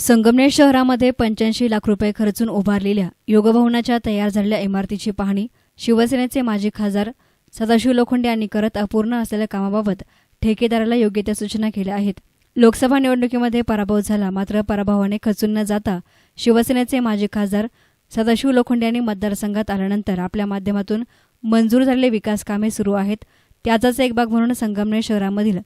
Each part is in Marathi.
संगमनेर शहरामध्ये पंच्याऐंशी लाख रुपये खर्चून उभारलेल्या योगभवनाच्या तयार झालेल्या इमारतीची पाहणी शिवसेनेचे माजी खासदार सदाशिव लोखंडे यांनी करत अपूर्ण असलेल्या कामाबाबत ठेकेदाराला योग्य त्या सूचना केल्या आहेत. लोकसभा निवडणुकीमध्ये पराभव झाला मात्र पराभवाने खचून न जाता शिवसेनेचे माजी खासदार सदाशिव लोखंडे यांनी मतदारसंघात आल्यानंतर आपल्या माध्यमातून मंजूर झालेले विकास कामे सुरू आहेत. त्याचाच एक भाग म्हणून संगमनेर शहरामधील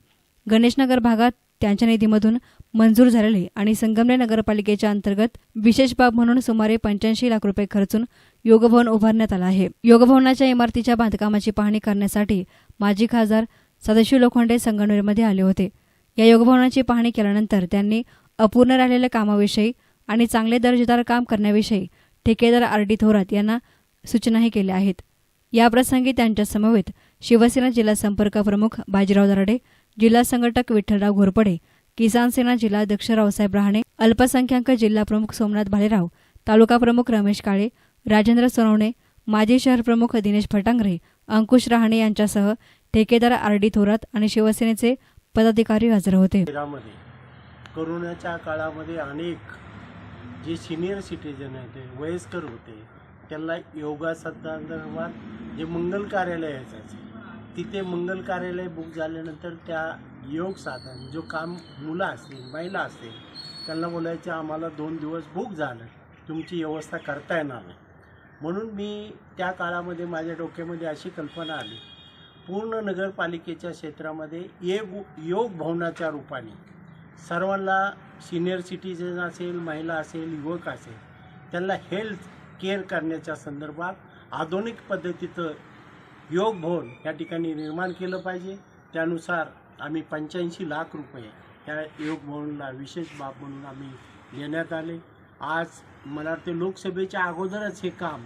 गणेशनगर भागात त्यांच्या निधीमधून मंजूर झालेले आणि संगमनेर नगरपालिकेच्या अंतर्गत विशेष बाब म्हणून सुमारे पंच्याऐंशी लाख रुपये खर्चून योगभवन उभारण्यात आलं आहे. योगभवनाच्या इमारतीच्या बांधकामाची पाहणी करण्यासाठी माजी खासदार सदाशिव लोखंडे संगमनेरमध्ये आले होते. या योगभवनाची पाहणी केल्यानंतर त्यांनी अपूर्ण राहिलेल्या कामाविषयी आणि चांगले दर्जेदार काम करण्याविषयी ठेकेदार आर डी थोरात यांना सूचनाही केल्या आहेत. याप्रसंगी त्यांच्यासमवेत शिवसेना जिल्हा संपर्क प्रमुख बाजीराव दराडे जिल्हा संघटक विठ्ठलराव घोरपडे किसान सेना जिल्हाध्यक्ष रावसाहेब रहाणे अल्पसंख्याक जिल्हा प्रमुख सोमनाथ भालेराव तालुका प्रमुख रमेश काळे राजेंद्र सोनवणे माजी शहर प्रमुख दिनेश फटांगरे अंकुश रहाणे यांच्यासह ठेकेदार आर डी थोरात आणि शिवसेनेचे पदाधिकारी हजर होते. कोरोनाच्या काळामध्ये अनेक जे सिनियर सिटीजन होते वयस्कर होते त्यांना योगासंदर्भात जे मंगल कार्यालय असायचे तिथे मंगल कार्यालय बुक झाल्यानंतर त्या योग साधन जो काम मुलं असतील महिला असतील त्यांना बोलायचं आम्हाला दोन दिवस बुक झालं. तुमची व्यवस्था करता येणार नाही. म्हणून मी त्या काळामध्ये माझ्या डोक्यामध्ये अशी कल्पना आली. पूर्ण नगरपालिकेच्या क्षेत्रामध्ये ये योग भवनाच्या रूपाने सर्वांना सिनियर सिटीजन असेल महिला असेल युवक असेल त्यांना हेल्थ केअर करण्याच्या संदर्भात आधुनिक पद्धतीचं योग भवन या ठिकाणी निर्माण केलं पाहिजे. त्यानुसार आम्ही पंच्याऐंशी लाख रुपये या योग भवनला विशेष बाब म्हणून आम्ही देण्यात आले. आज मला वाटते लोकसभेच्या अगोदरच हे काम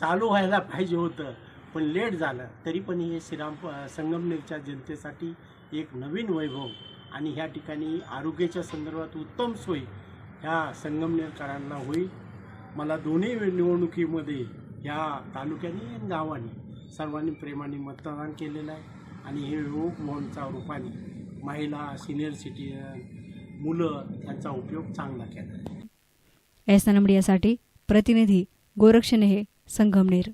चालू व्हायला पाहिजे होतं पण लेट झालं. तरी पण हे श्रीराम संगमनेरच्या जनतेसाठी एक नवीन वैभव आणि ह्या ठिकाणी आरोग्याच्या संदर्भात उत्तम सोयी ह्या संगमनेरकरांना होईल. मला दोन्ही निवडणुकीमध्ये ह्या तालुक्याने आणि गावाने सर्वांनी प्रेमाने मतदान केलेलं आहे. आणि हे योग मोहनच्या रूपाने महिला सिनियर सिटीजन मुलं यांचा उपयोग चांगला केला. आहे एस मीडियासाठी प्रतिनिधी गोरक्षनेहे संगमनेर.